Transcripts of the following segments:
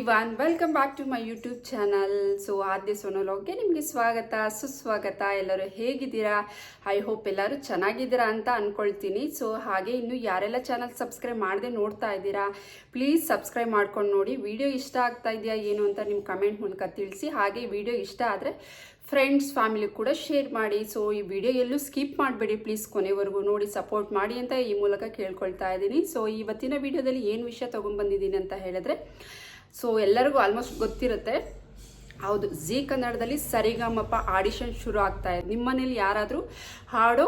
Everyone welcome back to my YouTube channel so Aadya ಸೋನೋಲಾಗ್ಗೆ ನಿಮಗೆ ಸ್ವಾಗತ, ಸುಸ್ವಾಗತ. ಎಲ್ಲರೂ ಹೇಗಿದ್ದೀರಾ? ಐ ಹೋಪ್ ಎಲ್ಲರೂ ಚೆನ್ನಾಗಿದ್ದೀರಾ ಅಂತ ಅಂದ್ಕೊಳ್ತೀನಿ ಸೊ ಹಾಗೆ ಇನ್ನು ಯಾರೆಲ್ಲ ಚಾನಲ್ ಸಬ್ಸ್ಕ್ರೈಬ್ ಮಾಡದೆ ನೋಡ್ತಾ ಇದ್ದೀರಾ ಪ್ಲೀಸ್ ಸಬ್ಸ್ಕ್ರೈಬ್ ಮಾಡ್ಕೊಂಡು ನೋಡಿ. ವಿಡಿಯೋ ಇಷ್ಟ ಆಗ್ತಾ ಇದೆಯಾ ಏನು ಅಂತ ನಿಮ್ಮ ಕಮೆಂಟ್ ಮೂಲಕ ತಿಳಿಸಿ. ಹಾಗೆ ವಿಡಿಯೋ ಇಷ್ಟ ಆದರೆ ಫ್ರೆಂಡ್ಸ್ ಫ್ಯಾಮಿಲಿ ಕೂಡ ಶೇರ್ ಮಾಡಿ. ಸೊ ಈ ವಿಡಿಯೋ ಎಲ್ಲೂ ಸ್ಕಿಪ್ ಮಾಡಬೇಡಿ ಪ್ಲೀಸ್ ಕೊನೆವರೆಗೂ ನೋಡಿ ಸಪೋರ್ಟ್ ಮಾಡಿ ಅಂತ ಈ ಮೂಲಕ ಕೇಳ್ಕೊಳ್ತಾ ಇದ್ದೀನಿ. ಸೊ ಇವತ್ತಿನ ವಿಡಿಯೋದಲ್ಲಿ ಏನು ವಿಷಯ ತೊಗೊಂಡ್ಬಂದಿದ್ದೀನಿ ಅಂತ ಹೇಳಿದ್ರೆ ಸೊ ಎಲ್ಲರಿಗೂ ಆಲ್ಮೋಸ್ಟ್ ಗೊತ್ತಿರುತ್ತೆ. ಹೌದು ಜಿ ಕನ್ನಡದಲ್ಲಿ ಸರಿಗಮಪ ಆಡಿಷನ್ ಶುರು ಆಗ್ತಾ ಇದೆ. ನಿಮ್ಮ ಮನೇಲಿ ಯಾರಾದರೂ ಹಾಡು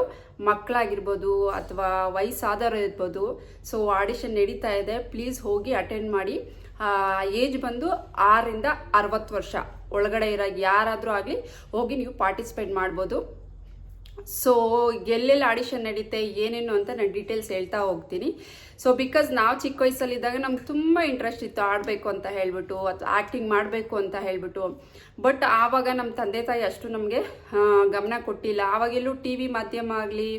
ಮಕ್ಕಳಾಗಿರ್ಬೋದು ಅಥವಾ ವಯಸ್ಸಾದವರು ಇರ್ಬೋದು ಸೊ ಆಡಿಷನ್ ನಡೀತಾ ಇದೆ. ಪ್ಲೀಸ್ ಹೋಗಿ ಅಟೆಂಡ್ ಮಾಡಿ. ಏಜ್ ಬಂದು ಆರರಿಂದ ಅರವತ್ತು ವರ್ಷ. ಒಳಗಡೆ ಇರೋ ಯಾರಾದರೂ ಆಗಲಿ ಹೋಗಿ ನೀವು ಪಾರ್ಟಿಸಿಪೇಟ್ ಮಾಡ್ಬೋದು. ಸೊ ಎಲ್ಲೆಲ್ಲಿ ಆಡಿಷನ್ ನಡೀತೆ, ಏನೇನು ಅಂತ ನಾನು ಡೀಟೇಲ್ಸ್ ಹೇಳ್ತಾ ಹೋಗ್ತೀನಿ. ಸೊ ಬಿಕಾಸ್ ನಾವು ಚಿಕ್ಕ ವಯಸ್ಸಲ್ಲಿದ್ದಾಗ ನಮ್ಗೆ ತುಂಬ ಇಂಟ್ರೆಸ್ಟ್ ಇತ್ತು ಆಡಬೇಕು ಅಂತ ಹೇಳ್ಬಿಟ್ಟು, ಅಥವಾ ಆ್ಯಕ್ಟಿಂಗ್ ಮಾಡಬೇಕು ಅಂತ ಹೇಳ್ಬಿಟ್ಟು. ಬಟ್ ಆವಾಗ ನಮ್ಮ ತಂದೆ ತಾಯಿ ಅಷ್ಟು ನಮಗೆ ಗಮನ ಕೊಟ್ಟಿಲ್ಲ. ಆವಾಗೆಲ್ಲೂ ಟಿ ವಿ ಮಾಧ್ಯಮ ಆಗಲಿ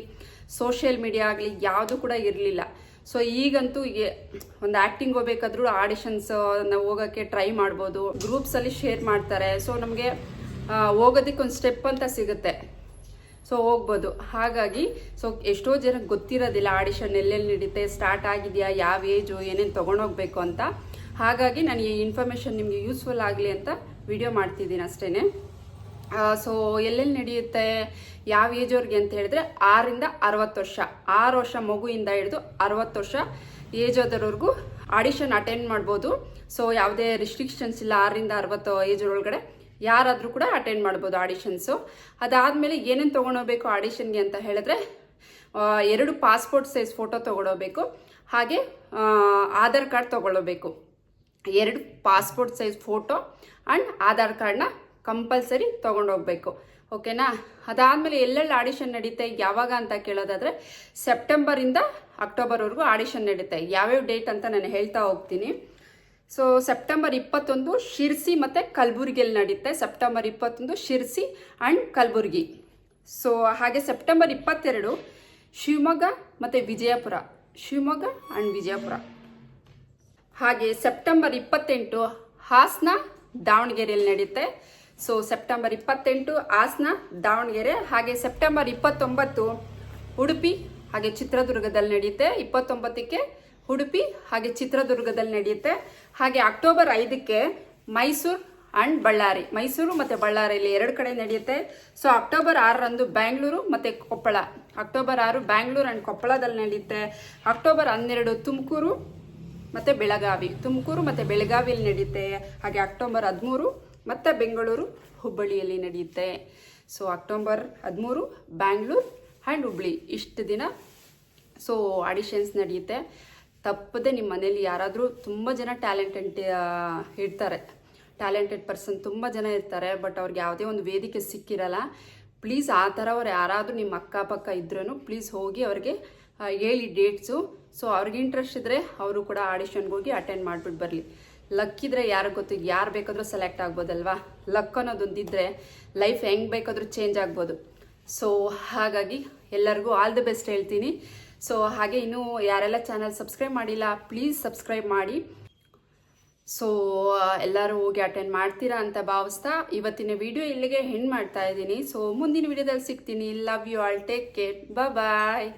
ಸೋಷಿಯಲ್ ಮೀಡಿಯಾ ಆಗಲಿ ಯಾವುದು ಕೂಡ ಇರಲಿಲ್ಲ. ಸೊ ಈಗಂತೂ ಒಂದು ಆ್ಯಕ್ಟಿಂಗ್ ಹೋಗ್ಬೇಕಾದ್ರೂ ಆಡಿಷನ್ಸ್ ನಾವು ಹೋಗೋಕ್ಕೆ ಟ್ರೈ ಮಾಡ್ಬೋದು. ಗ್ರೂಪ್ಸಲ್ಲಿ ಶೇರ್ ಮಾಡ್ತಾರೆ. ಸೊ ನಮಗೆ ಹೋಗೋದಕ್ಕೆ ಒಂದು ಸ್ಟೆಪ್ ಅಂತ ಸಿಗುತ್ತೆ. ಸೊ ಹೋಗ್ಬೋದು. ಹಾಗಾಗಿ ಸೊ ಎಷ್ಟೋ ಜನಕ್ಕೆ ಗೊತ್ತಿರೋದಿಲ್ಲ, ಆಡಿಷನ್ ಎಲ್ಲೆಲ್ಲಿ ನಡೀತೆ ಸ್ಟಾರ್ಟ್ ಆಗಿದೆಯಾ, ಯಾವ ಏಜು ಏನೇನು ತೊಗೊಂಡೋಗ್ಬೇಕು ಅಂತ. ಹಾಗಾಗಿ ನಾನು ಈ ಇನ್ಫಾರ್ಮೇಷನ್ ನಿಮಗೆ ಯೂಸ್ಫುಲ್ ಆಗಲಿ ಅಂತ ವಿಡಿಯೋ ಮಾಡ್ತಿದ್ದೀನಿ ಅಷ್ಟೇ ಸೊ ಎಲ್ಲೆಲ್ಲಿ ನಡೆಯುತ್ತೆ ಯಾವ ಏಜವ್ರಿಗೆ ಅಂತ ಹೇಳಿದ್ರೆ, ಆರಿಂದ ಅರವತ್ತು ವರ್ಷ. ಆರು ವರ್ಷ ಮಗುವಿಂದ ಹಿಡಿದು ಅರವತ್ತು ವರ್ಷ ಏಜ್ ಆದವ್ರವ್ರಿಗೂ ಆಡಿಷನ್ ಅಟೆಂಡ್ ಮಾಡ್ಬೋದು. ಸೊ ಯಾವುದೇ ರಿಸ್ಟ್ರಿಕ್ಷನ್ಸ್ ಇಲ್ಲ ಆರರಿಂದ ಅರವತ್ತು ಏಜ್ ಒಳಗಡೆ. ಯಾರಾದರೂ ಕೂಡ ಅಟೆಂಡ್ ಮಾಡ್ಬೋದು ಆಡಿಷನ್ಸು ಅದಾದಮೇಲೆ ಏನೇನು ತೊಗೊಂಡೋಗ್ಬೇಕು ಆಡಿಷನ್ಗೆ ಅಂತ ಹೇಳಿದ್ರೆ ಎರಡು ಪಾಸ್ಪೋರ್ಟ್ ಸೈಜ್ ಫೋಟೋ ತೊಗೊಳೋಬೇಕು. ಹಾಗೆ ಆಧಾರ್ ಕಾರ್ಡ್ ತೊಗೊಳ್ಳೋಬೇಕು ಎರಡು passport size photo and Aadhaar ಕಾರ್ಡ್ನ ಕಂಪಲ್ಸರಿ ತೊಗೊಂಡೋಗ್ಬೇಕು. ಓಕೆನಾ? ಅದಾದಮೇಲೆ ಎಲ್ಲೆಲ್ಲಿ ಆಡಿಷನ್ ನಡೀತೆ, ಯಾವಾಗ ಅಂತ ಕೇಳೋದಾದರೆ ಸೆಪ್ಟೆಂಬರಿಂದ ಅಕ್ಟೋಬರ್ವರೆಗೂ ಆಡಿಷನ್ ನಡೀತೆ. ಯಾವ್ಯಾವ ಡೇಟ್ ಅಂತ ನಾನು ಹೇಳ್ತಾ ಹೋಗ್ತೀನಿ. ಸೊ ಸೆಪ್ಟೆಂಬರ್ ಇಪ್ಪತ್ತೊಂದು ಶಿರ್ಸಿ ಮತ್ತು ಕಲಬುರ್ಗಿಯಲ್ಲಿ ನಡೆಯುತ್ತೆ ಸೆಪ್ಟೆಂಬರ್ ಇಪ್ಪತ್ತೊಂದು ಶಿರ್ಸಿ ಆ್ಯಂಡ್ ಕಲಬುರ್ಗಿ. ಸೊ ಹಾಗೆ ಸೆಪ್ಟೆಂಬರ್ ಇಪ್ಪತ್ತೆರಡು ಶಿವಮೊಗ್ಗ ಮತ್ತು ವಿಜಯಪುರ. ಶಿವಮೊಗ್ಗ ಆ್ಯಂಡ್ ವಿಜಯಪುರ. ಹಾಗೆ ಸೆಪ್ಟೆಂಬರ್ ಇಪ್ಪತ್ತೆಂಟು ಹಾಸನ, ದಾವಣಗೆರೆಯಲ್ಲಿ ನಡೆಯುತ್ತೆ ಸೊ ಸೆಪ್ಟೆಂಬರ್ ಇಪ್ಪತ್ತೆಂಟು ಹಾಸನ, ದಾವಣಗೆರೆ, ಹಾಗೆ ಸೆಪ್ಟೆಂಬರ್ ಇಪ್ಪತ್ತೊಂಬತ್ತು ಉಡುಪಿ, ಹಾಗೆ ಚಿತ್ರದುರ್ಗದಲ್ಲಿ ನಡೆಯುತ್ತೆ ಇಪ್ಪತ್ತೊಂಬತ್ತಕ್ಕೆ ಉಡುಪಿ ಹಾಗೆ ಚಿತ್ರದುರ್ಗದಲ್ಲಿ ನಡೆಯುತ್ತೆ. ಹಾಗೆ ಅಕ್ಟೋಬರ್ ಐದಕ್ಕೆ ಮೈಸೂರು ಆ್ಯಂಡ್ ಬಳ್ಳಾರಿ. ಮೈಸೂರು ಮತ್ತು ಬಳ್ಳಾರಿಯಲ್ಲಿ ಎರಡು ಕಡೆ ನಡೆಯುತ್ತೆ. ಸೊ ಅಕ್ಟೋಬರ್ ಆರರಂದು ಬ್ಯಾಂಗ್ಳೂರು ಮತ್ತು ಕೊಪ್ಪಳ. ಅಕ್ಟೋಬರ್ ಆರು ಬ್ಯಾಂಗ್ಳೂರು ಆ್ಯಂಡ್ ಕೊಪ್ಪಳದಲ್ಲಿ ನಡೆಯುತ್ತೆ. ಅಕ್ಟೋಬರ್ ಹನ್ನೆರಡು ತುಮಕೂರು ಮತ್ತು ಬೆಳಗಾವಿ. ತುಮಕೂರು ಮತ್ತು ಬೆಳಗಾವಿಯಲ್ಲಿ ನಡೆಯುತ್ತೆ. ಹಾಗೆ ಅಕ್ಟೋಬರ್ ಹದಿಮೂರು ಮತ್ತು ಬೆಂಗಳೂರು ಹುಬ್ಬಳ್ಳಿಯಲ್ಲಿ ನಡೆಯುತ್ತೆ. ಸೊ ಅಕ್ಟೋಬರ್ ಹದಿಮೂರು ಬ್ಯಾಂಗ್ಳೂರು ಆ್ಯಂಡ್ ಹುಬ್ಳಿ ಇಷ್ಟು ದಿನ. ಸೊ ಆಡಿಷನ್ಸ್ ನಡೆಯುತ್ತೆ. ತಪ್ಪದೆ ನಿಮ್ಮ ಮನೇಲಿ ಯಾರಾದರೂ ತುಂಬ ಜನ ಟ್ಯಾಲೆಂಟೆಂಟ್ ಇರ್ತಾರೆ. ಟ್ಯಾಲೆಂಟೆಡ್ ಪರ್ಸನ್ ತುಂಬ ಜನ ಇರ್ತಾರೆ, ಬಟ್ ಅವ್ರಿಗೆ ಯಾವುದೇ ಒಂದು ವೇದಿಕೆ ಸಿಕ್ಕಿರಲ್ಲ, ಪ್ಲೀಸ್ ಆ ಥರ ಅವ್ರು ಯಾರಾದರೂ ನಿಮ್ಮ ಅಕ್ಕಪಕ್ಕ ಇದ್ರೂ ಪ್ಲೀಸ್ ಹೋಗಿ ಅವ್ರಿಗೆ ಹೇಳಿ ಡೇಟ್ಸು. ಸೊ ಅವ್ರಿಗೆ ಇಂಟ್ರೆಸ್ಟ್ ಇದ್ದರೆ ಅವರು ಕೂಡ ಆಡಿಷನ್ಗೆ ಹೋಗಿ ಅಟೆಂಡ್ ಮಾಡಿಬಿಟ್ಟು ಬರಲಿ. ಲಕ್ ಇದ್ದರೆ ಯಾರು ಗೊತ್ತು, ಯಾರು ಬೇಕಾದರೂ ಸೆಲೆಕ್ಟ್ ಆಗ್ಬೋದಲ್ವಾ? ಲಕ್ ಅನ್ನೋದೊಂದಿದ್ರೆ ಲೈಫ್ ಹೆಂಗೆ ಬೇಕಾದರೂ ಚೇಂಜ್ ಆಗ್ಬೋದು. ಸೊ ಹಾಗಾಗಿ ಎಲ್ಲರಿಗೂ ಆಲ್ ದಿ ಬೆಸ್ಟ್ ಹೇಳ್ತೀನಿ. ಸೊ ಹಾಗೆ ಇನ್ನೂ ಯಾರೆಲ್ಲ ಚಾನಲ್ ಸಬ್ಸ್ಕ್ರೈಬ್ ಮಾಡಿಲ್ಲ ಪ್ಲೀಸ್ ಸಬ್ಸ್ಕ್ರೈಬ್ ಮಾಡಿ. ಸೊ ಎಲ್ಲರೂ ಹೋಗಿ ಅಟೆಂಡ್ ಮಾಡ್ತೀರಾ ಅಂತ ಭಾವಿಸ್ತಾ ಇವತ್ತಿನ ವಿಡಿಯೋ ಇಲ್ಲಿಗೆ ಹೆಣ್ಣು ಮಾಡ್ತಾ ಇದ್ದೀನಿ. ಸೊ ಮುಂದಿನ ವಿಡಿಯೋದಲ್ಲಿ ಸಿಗ್ತೀನಿ. Love you all take care bye